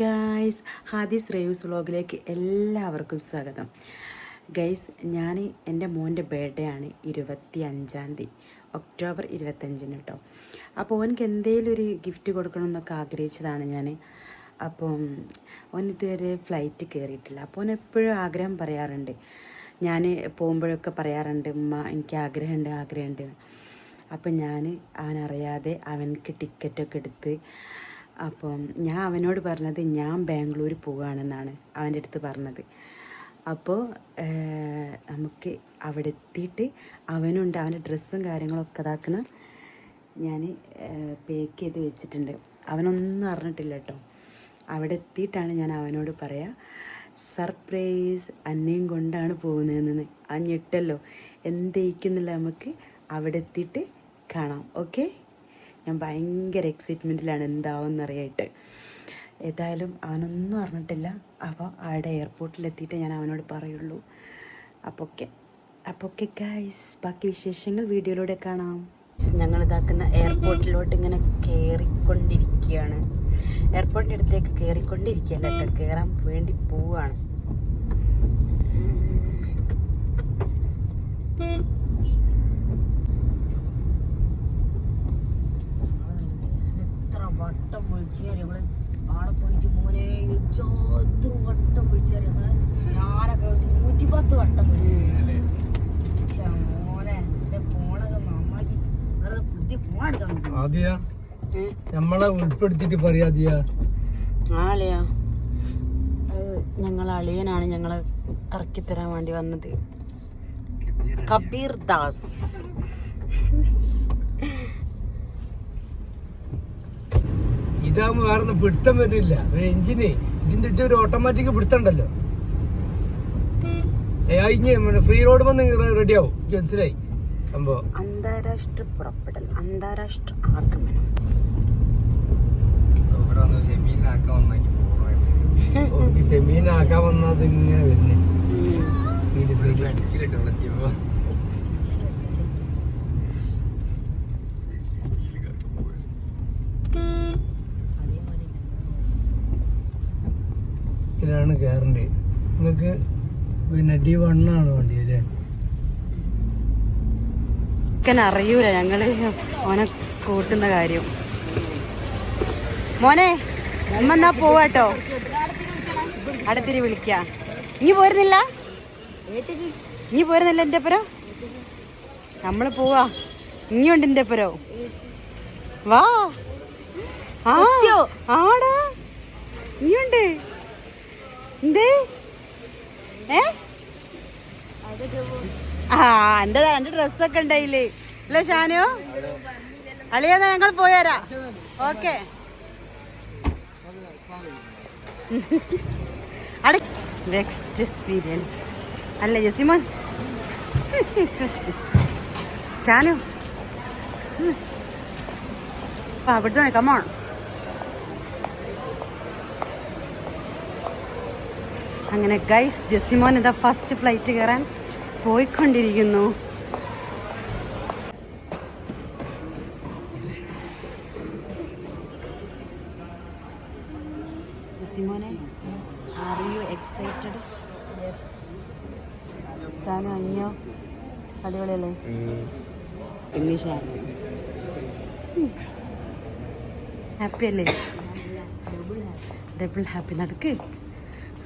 Guys ഹാദിസ് റേവ്സ് വ്ളോഗിലേക്ക് എല്ലാവർക്കും സ്വാഗതം. ഗൈസ് ഞാൻ എന്റെ മോന്റെ ബർത്ത്ഡേ ആണ് ഇരുപത്തി അഞ്ചാം തീയതി ഒക്ടോബർ ഇരുപത്തഞ്ചിന് കേട്ടോ അപ്പോൾ ഓനക്ക് എന്തെങ്കിലും ഒരു ഗിഫ്റ്റ് കൊടുക്കണം എന്നൊക്കെ ആഗ്രഹിച്ചതാണ് ഞാൻ അപ്പം ഓൻ ഇതുവരെ ഫ്ലൈറ്റ് കയറിയിട്ടില്ല അപ്പോൾ ഓൻ എപ്പോഴും ആഗ്രഹം പറയാറുണ്ട്. ഞാൻ പോകുമ്പോഴൊക്കെ പറയാറുണ്ട് ഉമ്മ എനിക്ക് ആഗ്രഹമുണ്ട് ആഗ്രഹമുണ്ട്. അപ്പം ഞാൻ അവനറിയാതെ അവനക്ക് ടിക്കറ്റൊക്കെ എടുത്ത് അപ്പം ഞാൻ അവനോട് പറഞ്ഞത് ഞാൻ ബാംഗ്ലൂർ പോവുകയാണെന്നാണ് അവന്റെ അടുത്ത് പറഞ്ഞത്. അപ്പോൾ നമുക്ക് അവിടെ എത്തിയിട്ട് അവനുണ്ട് അവന്റെ ഡ്രസ്സും കാര്യങ്ങളൊക്കെ ഇതാക്കുന്ന ഞാൻ പേക്ക് ചെയ്ത് വെച്ചിട്ടുണ്ട്. അവനൊന്നും അറിഞ്ഞിട്ടില്ല കേട്ടോ. അവിടെ എത്തിയിട്ടാണ് ഞാൻ അവനോട് പറയാ സർപ്രൈസ് അന്നയും കൊണ്ടാണ് പോകുന്നതെന്ന്. ആ ഞെട്ടല്ലോ. എന്തേക്കുന്നില്ല നമുക്ക് അവിടെ എത്തിയിട്ട് കാണാം. ഓക്കെ? ഞാൻ ഭയങ്കര എക്സൈറ്റ്മെന്റിലാണ് എന്താവും അറിയായിട്ട് ഏതായാലും അവനൊന്നും അറിഞ്ഞിട്ടില്ല. അപ്പോൾ അവിടെ എയർപോർട്ടിലെത്തിയിട്ട് ഞാൻ അവനോട് പറയുള്ളൂ. അപ്പോൾ ഓക്കെ അപ്പോൾ ഓക്കെ ഗൈസ് ബാക്കി വിശേഷങ്ങൾ വീഡിയോയിലൂടെ കാണാം. ഞങ്ങൾ ഇതാക്കുന്ന എയർപോർട്ടിലോട്ട് ഇങ്ങനെ കയറിക്കൊണ്ടിരിക്കുകയാണ് എയർപോർട്ടിന്റെ അടുത്തേക്ക് കയറിക്കൊണ്ടിരിക്കുകയല്ല കേട്ടോ. കയറാൻ വേണ്ടി പോവുകയാണ് വട്ടം വിളിച്ചേരി നമ്മൾ ആടെ പോയിട്ട് മോനെ ചോദ്യം വട്ടം വിളിച്ചേരി നമ്മൾ ഞാനൊക്കെ നൂറ്റി പത്ത് വട്ടം വിളിച്ചു മോനെ എന്റെ ഫോണൊക്കെ നന്നാക്കി. വേറെ പുതിയ ഫോൺ എടുക്കാൻ ആദ്യ നമ്മളെ ഉൾപ്പെടുത്തിട്ട് പറയാതിയ ആളെയാ. ഞങ്ങൾ അളിയനാണ് ഞങ്ങളെ ഇറക്കി തരാൻ വേണ്ടി വന്നത്. കബീർ ദാസ്. ഇതാകുമ്പോ വേറെ ഒന്നും പിടുത്തം വരില്ല ഒരു എഞ്ചിന് ഇതിന്റെ ഇത് ഒരു ഓട്ടോമാറ്റിക് പിടുത്തണ്ടല്ലോ. ഫ്രീ റോഡ് വന്ന് റെഡി ആവും. മനസ്സിലായി? സംഭവം. അന്താരാഷ്ട്ര പുറപ്പെടൽ അന്താരാഷ്ട്ര ആഗമനം സെമീനാക്കാൻ വന്നത് ഇങ്ങനെ വരുന്നേ. ഫീൽ ഗ്യാരണ്ടി കയറേണ്ടത് നിങ്ങൾക്ക് പിന്നെ ഡി വണ്ണാണ് വണ്ടി അല്ലേ? അറിയൂല ഞങ്ങൾ ഓനെ കൂട്ടുന്ന കാര്യം. മോനെ ഉമ്മന്നാ പോവാട്ടോ? അടുത്തിരി വിളിക്ക. നീ പോരുന്നില്ല? നീ പോരുന്നില്ല എന്റെ പുരോ നമ്മൾ പോവാ. ഇനിയുണ്ട് എന്റെ പുരോ വാ. ആടാ. നീയുണ്ട് എന്തേ? ഏ? ആ എന്റെ എന്റെ ഡ്രസ്സൊക്കെ ഉണ്ടായില്ലേ അല്ലേ ഷാനു? അളിയെന്നാ ഞങ്ങൾ പോയരാ ഓക്കെ. എക്സ്പീരിയൻസ് അല്ലേ ജസിമോൻ? ഷാനു. അവിടുത്തെ കമോൺ അങ്ങനെ ഗൈസ് ജെസിമോൻ ഇതാ ഫസ്റ്റ് ഫ്ലൈറ്റ് കയറാൻ പോയിക്കൊണ്ടിരിക്കുന്നു. ജസിമോനെ ആർ യു എക്സൈറ്റഡ് ഷാനു അഞ്ഞോ അടിപൊളിയല്ലേ? ഇനി ഷാനു ഹാപ്പി അല്ലേ? ഡബിൾ ഹാപ്പി നടക്ക്.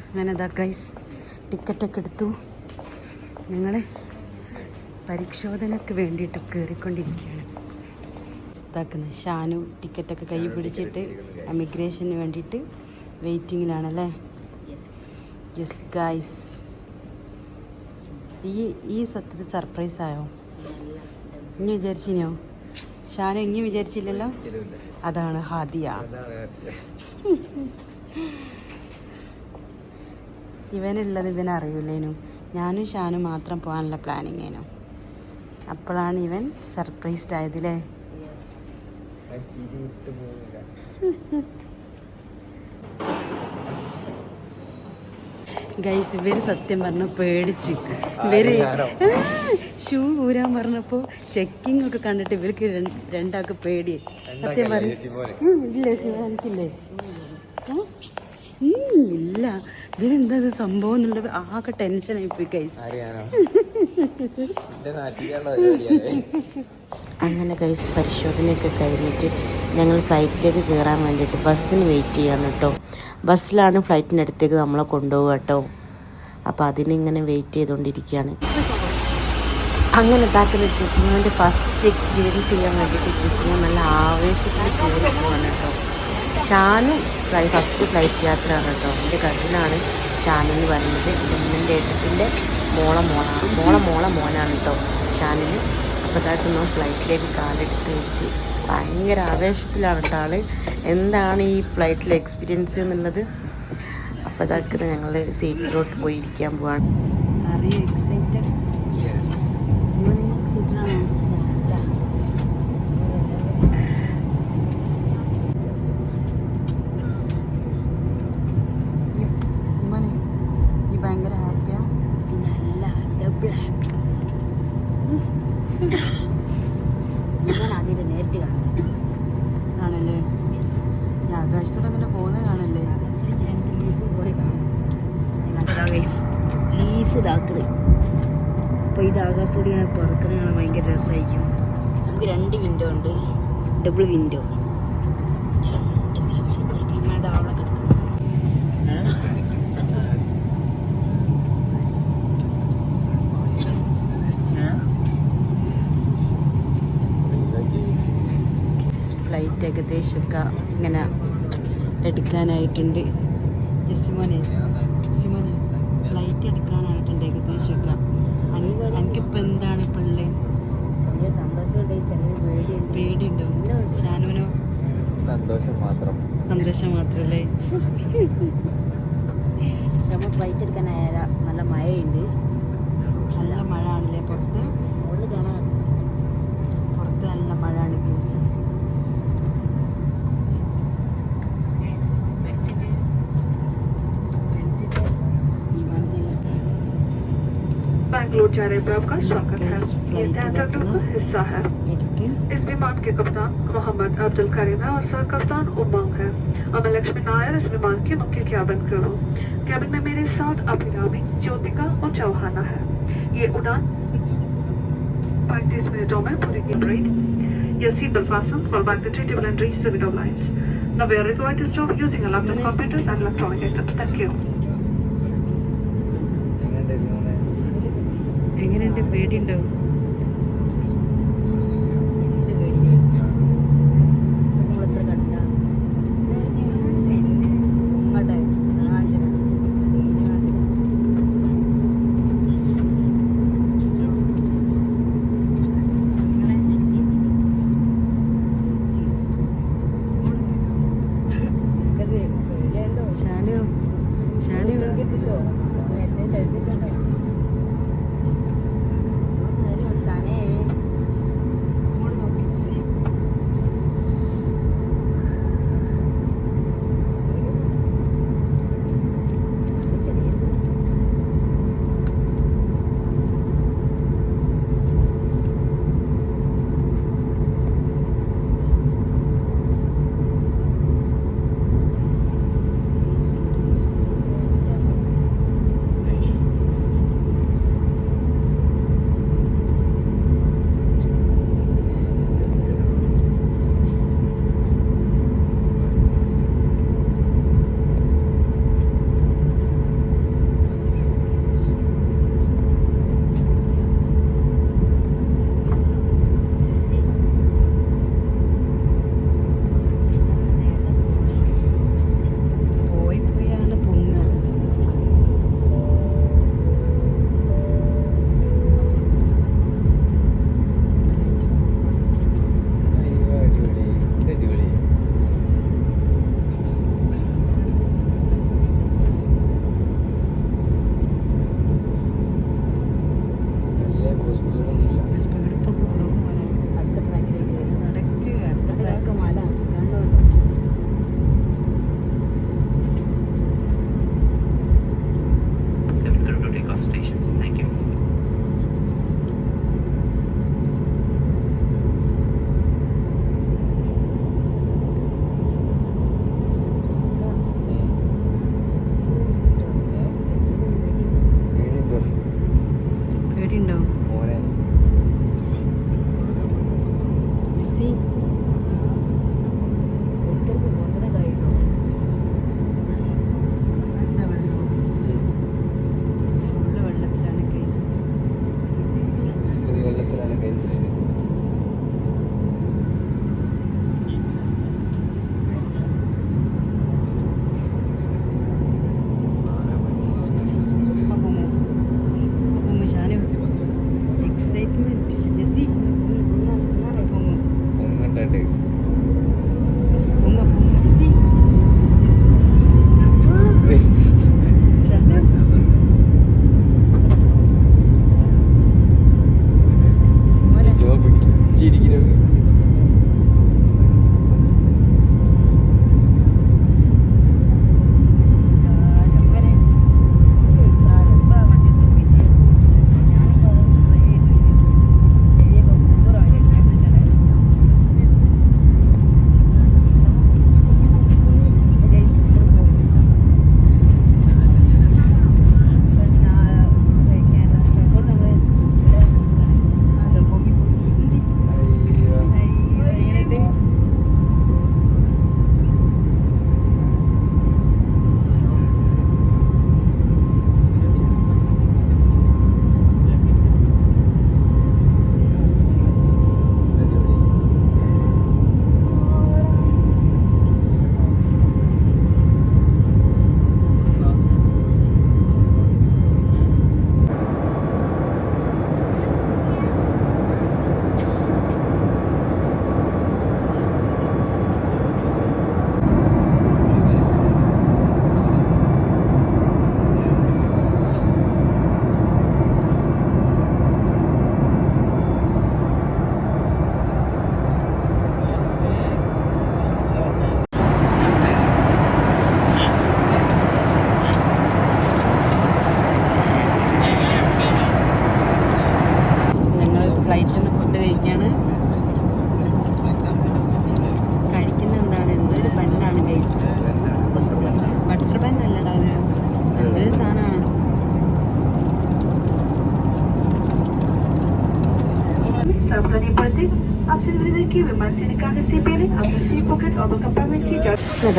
അങ്ങനെ ദ ഗൈസ് ടിക്കറ്റൊക്കെ എടുത്തു. ഞങ്ങൾ പരിശോധനയ്ക്ക് വേണ്ടിയിട്ട് കയറിക്കൊണ്ടിരിക്കുകയാണ് ഇതാക്കുന്ന ഷാനു ടിക്കറ്റൊക്കെ കൈ പിടിച്ചിട്ട് എമിഗ്രേഷന് വേണ്ടിയിട്ട് വെയിറ്റിങ്ങിലാണല്ലേ യെസ് ഗൈസ് ഈ ഈ സത്യത്തിൽ സർപ്രൈസ് ആയോ? ഇനി വിചാരിച്ചിനോ? ഷാനു ഇനി വിചാരിച്ചില്ലല്ലോ? അതാണ് ഹാദിയ. ഇവനുള്ളത് ഇവൻ അറിയില്ലേനു ഞാനും ഷാനും മാത്രം പോകാനുള്ള പ്ലാനിങ് ആയിരുന്നു അപ്പോഴാണ് ഇവൻ സർപ്രൈസ്ഡ് ആയതില്ലേ ഗൈസ് ഇവർ സത്യം പറഞ്ഞു പേടിച്ച്. ഇവർ ഷൂ ഊരാൻ പറഞ്ഞപ്പോ ചെക്കിംഗ് ഒക്കെ കണ്ടിട്ട് ഇവർക്ക് രണ്ട് രണ്ടാൾക്ക് പേടി. സത്യം പറഞ്ഞു. ഇല്ല ശിവ എനിക്കില്ലേ ഇല്ല. ഇവരെന്താ ഇത് സംഭവം എന്നുള്ളത് ആകെ കൈസ് പരിപാടിയാണ് അങ്ങനെ കൈസ് പരിശോധനയൊക്കെ കഴിഞ്ഞിട്ട് ഞങ്ങൾ ഫ്ലൈറ്റിലേക്ക് കയറാൻ വേണ്ടിയിട്ട് ബസ്സിന് വെയിറ്റ് ചെയ്യാണ് കേട്ടോ ബസ്സിലാണ് ഫ്ലൈറ്റിനടുത്തേക്ക് നമ്മളെ കൊണ്ടുപോകുക കേട്ടോ അപ്പോൾ അതിനിങ്ങനെ വെയിറ്റ് ചെയ്തുകൊണ്ടിരിക്കുകയാണ് അങ്ങനെ താക്കുന്ന ജിസ്മോന്റെ ഫസ്റ്റ് എക്സ്പീരിയൻസ് ചെയ്യാൻ വേണ്ടിയിട്ട് ജിസ്മോ നല്ല ആവേശത്തിൽ കയറി പോകാൻ കേട്ടോ ഷാനു ഫ്ലൈ ഫസ്റ്റ് ഫ്ലൈറ്റ് യാത്രയാണ് കേട്ടോ. എന്റെ കസിനാണ് ഷാനു എന്ന് പറയുന്നത് എന്റെ ഉമ്മന്റെ ഏട്ടത്തിന്റെ മോളെ മോളാണ്. മോളെ മോളെ മോനാണ് കേട്ടോ ഷാനിന് അപ്പോഴത്തേക്കൊന്നും ഫ്ലൈറ്റിലേക്ക് കാലെടുത്ത് വെച്ച് ഭയങ്കര ആവേശത്തിലാണ് കേട്ടോ ആൾ. എന്താണ് ഈ ഫ്ലൈറ്റിലെ എക്സ്പീരിയൻസ് എന്നുള്ളത്? അപ്പോൾ ഇതാക്കുന്നത് ഞങ്ങൾ സീറ്റിലോട്ട് പോയിരിക്കാൻ പോവാണ്. അറിയോ എക്സൈറ്റഡ് എക്സൈറ്റഡ് ആണോ സിമോനെ ഈ ഭയങ്കര ഹാപ്പിയാ നല്ല ഡബിൾ ഹാപ്പി ഞാൻ അതിൽ നേരിട്ട് കാണും ആണല്ലേ? ഈ ആകാശത്തോടെ അങ്ങനെ പോകുന്നത് കാണല്ലേ? ലീഫ് ഇതാക്കണ്. അപ്പോൾ ഇത് ആകാശത്തോടെ ഇങ്ങനെ പറക്കണ കാണാൻ ഭയങ്കര രസമായിരിക്കും നമുക്ക് രണ്ട് വിൻഡോ ഉണ്ട്. ഡബിൾ വിൻഡോ പിന്നെ അത് അവിടെ കിടക്കുന്നു ഫ്ലൈറ്റ് ഏകദേശമൊക്കെ ഇങ്ങനെ എടുക്കാനായിട്ടുണ്ട്. സിമോനെ സിമോനെ ഫ്ലൈറ്റ് എടുക്കാനായിട്ടുണ്ട് ഏകദേശമൊക്കെ. എനിക്കിപ്പോൾ എന്താണ് പിള്ളേ ചെറിയ സന്തോഷമുണ്ട്. ചെറിയ പേടിയുണ്ട്. ഷാനുവിനോ? സന്തോഷം മാത്രം. സന്തോഷം മാത്രല്ലേ? പക്ഷെ നമ്മൾ ഫ്ലൈറ്റ് എടുക്കാനായാലും നല്ല മഴയുണ്ട്. നല്ല മഴ ആണല്ലേ പുറത്ത്? जानेब आपका स्वागत है। ये टैंटल का हिस्सा है। इस विमान के कप्तान मोहम्मद अब्दुल करीम है और सर कप्तान उमंग है। और मैं लक्ष्मी नायर इस विमान के मुख्य कैबिन क्रू हूँ कैबिन में मेरे साथ अभिरामी ज्योतिका और चौहाना है। ये उड़ान पैंतीस मिनटों में पूरी की रेट यह सी बल्फासन for by the treatable and reach the widow lines. Now we are required to stop using a laptop computer and electronic items. Thank you. എങ്ങനെയുണ്ട്? പേടിയുണ്ടോ?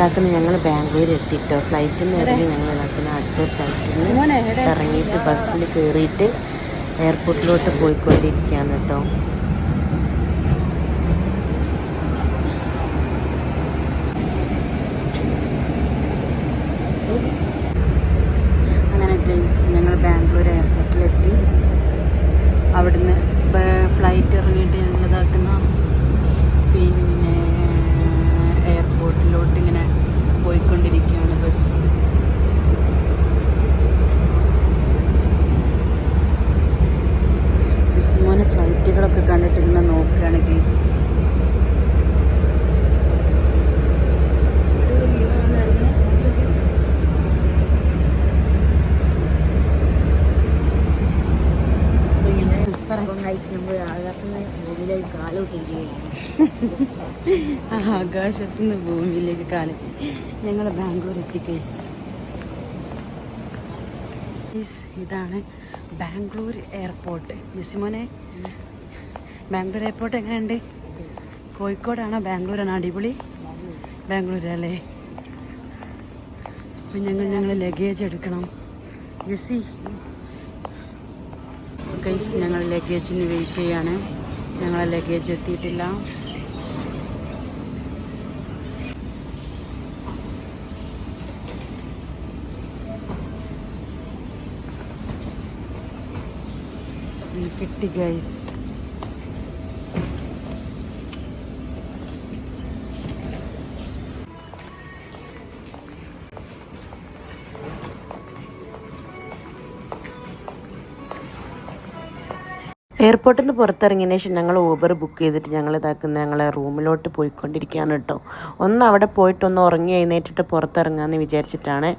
ഇതാക്കുന്ന. ഞങ്ങൾ ബാംഗ്ലൂർ എത്തിയിട്ടോ ഫ്ലൈറ്റിൽ നിന്ന് ഇറങ്ങി ഞങ്ങൾ ഇതാക്കുന്ന അടുത്ത ഫ്ലൈറ്റിൽ നിന്ന് ഇറങ്ങിയിട്ട് ബസ്സിൽ കയറിയിട്ട് എയർപോർട്ടിലോട്ട് പോയിക്കൊണ്ടിരിക്കുകയാണ് കേട്ടോ അങ്ങനെ ഞങ്ങൾ ബാംഗ്ലൂർ എയർപോർട്ടിലെത്തി അവിടുന്ന് ഫ്ലൈറ്റ് ഇറങ്ങിയിട്ട് ഞങ്ങൾ ഇതാക്കുന്ന പിന്നെ എയർപോർട്ടിലോട്ട് ഇങ്ങനെ പോയിക്കൊണ്ടിരിക്കുകയാണ് ബസ്. ജിസ്മോനെ ഫ്ലൈറ്റുകളൊക്കെ കണ്ടിട്ട് ഇങ്ങനെ നോക്കുകയാണ് ഗേസ്. ആകാശത്തിന് ഭൂമിയിലേക്ക് കാലം ഞങ്ങൾ ബാംഗ്ലൂർ എത്തി കേസ് ഇതാണ് ബാംഗ്ലൂർ എയർപോർട്ട്. ജിസിമോനെ ബാംഗ്ലൂർ എയർപോർട്ട് എങ്ങനെയുണ്ട്? കോഴിക്കോടാണോ ബാംഗ്ലൂരാണോ അടിപൊളി? ബാംഗ്ലൂരല്ലേ? അപ്പം ഞങ്ങൾ ഞങ്ങൾ ലഗേജ് എടുക്കണം. ജിസി കൈസ് ഞങ്ങൾ ലഗേജിന് വെയിറ്റ് ചെയ്യാണ്. ഞങ്ങളെ ലഗേജ് എത്തിയിട്ടില്ല. ഉം, കിട്ടി ഗൈസ് എയർപോർട്ടിൽ നിന്ന് പുറത്തിറങ്ങിയതിന് ശേഷം ഞങ്ങൾ ഊബർ ബുക്ക് ചെയ്തിട്ട് ഞങ്ങൾ ഇതാക്കുന്ന ഞങ്ങളെ റൂമിലോട്ട് പോയിക്കൊണ്ടിരിക്കുകയാണ് കേട്ടോ. ഒന്ന് അവിടെ പോയിട്ട് ഒന്ന് ഉറങ്ങി എഴുന്നേറ്റിട്ട് പുറത്തിറങ്ങാമെന്ന് വിചാരിച്ചിട്ടാണ്.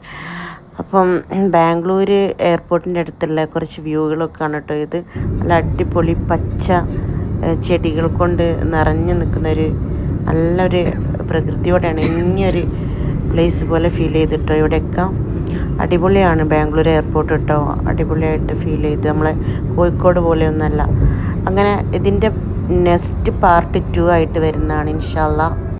അപ്പം ബാംഗ്ലൂർ എയർപോർട്ടിന്റെ അടുത്തുള്ള കുറച്ച് വ്യൂകളൊക്കെ ആണ് കേട്ടോ ഇത്. നല്ല അടിപൊളി പച്ച ചെടികൾ കൊണ്ട് നിറഞ്ഞു നിൽക്കുന്നൊരു നല്ലൊരു പ്രകൃതിയോടെയാണ് ഇനിയൊരു പ്ലേസ് പോലെ ഫീൽ ചെയ്തിട്ടോ ഇവിടെയൊക്കെ. അടിപൊളിയാണ് ബാംഗ്ലൂർ എയർപോർട്ട് കേട്ടോ. അടിപൊളിയായിട്ട് ഫീൽ ചെയ്ത്. നമ്മളെ കോഴിക്കോട് പോലെയൊന്നുമല്ല. അങ്ങനെ ഇതിന്റെ നെക്സ്റ്റ് പാർട്ട് ടു ആയിട്ട് വരുന്നതാണ് ഇൻഷാല്ല